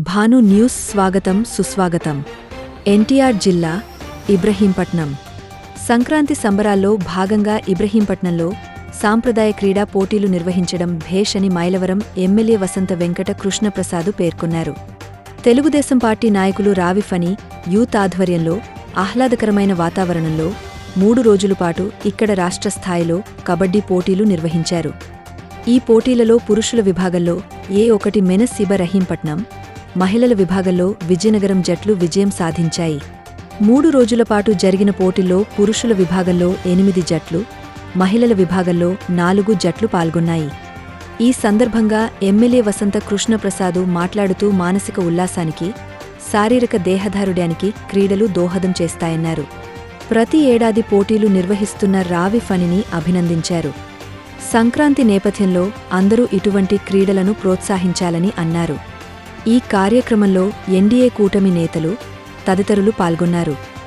Bhanu news స్వాగతం సుస్వాగతం. ఎన్టీఆర్ జిల్లా ఇబ్రహీంపట్నం. సంక్రాంతి సంబరాల్లో భాగంగా ఇబ్రహీంపట్నంలో సాంప్రదాయ క్రీడా పోటీలు నిర్వహించడం భేష్ అని మైలవరం ఎమ్మెల్యే వసంత వెంకట కృష్ణప్రసాదు పేర్కొన్నారు. తెలుగుదేశం పార్టీ నాయకులు రావిఫని యూత్ ఆధ్వర్యంలో ఆహ్లాదకరమైన వాతావరణంలో మూడు రోజుల పాటు ఇక్కడ రాష్ట్ర స్థాయిలో కబడ్డీ పోటీలు నిర్వహించారు. ఈ పోటీలలో పురుషుల విభాగంలో ఏ ఒకటి మెనస్ ఇబరహీంపట్నం మహిళల విభాగంలో విజయనగరం జట్లు విజయం సాధించాయి. మూడు రోజుల పాటు జరిగిన పోటీల్లో పురుషుల విభాగంలో ఎనిమిది జట్లు మహిళల విభాగంలో నాలుగు జట్లు పాల్గొన్నాయి. ఈ సందర్భంగా ఎమ్మెల్యే వసంత కృష్ణప్రసాదు మాట్లాడుతూ మానసిక ఉల్లాసానికి శారీరక దేహదారుడ్యానికి క్రీడలు దోహదం చేస్తాయన్నారు. ప్రతి ఏడాది పోటీలు నిర్వహిస్తున్న రావి ఫణిని అభినందించారు. సంక్రాంతి నేపథ్యంలో అందరూ ఇటువంటి క్రీడలను ప్రోత్సహించాలని అన్నారు. ఈ కార్యక్రమంలో ఎన్డీఏ కూటమి నేతలు తదితరులు పాల్గొన్నారు.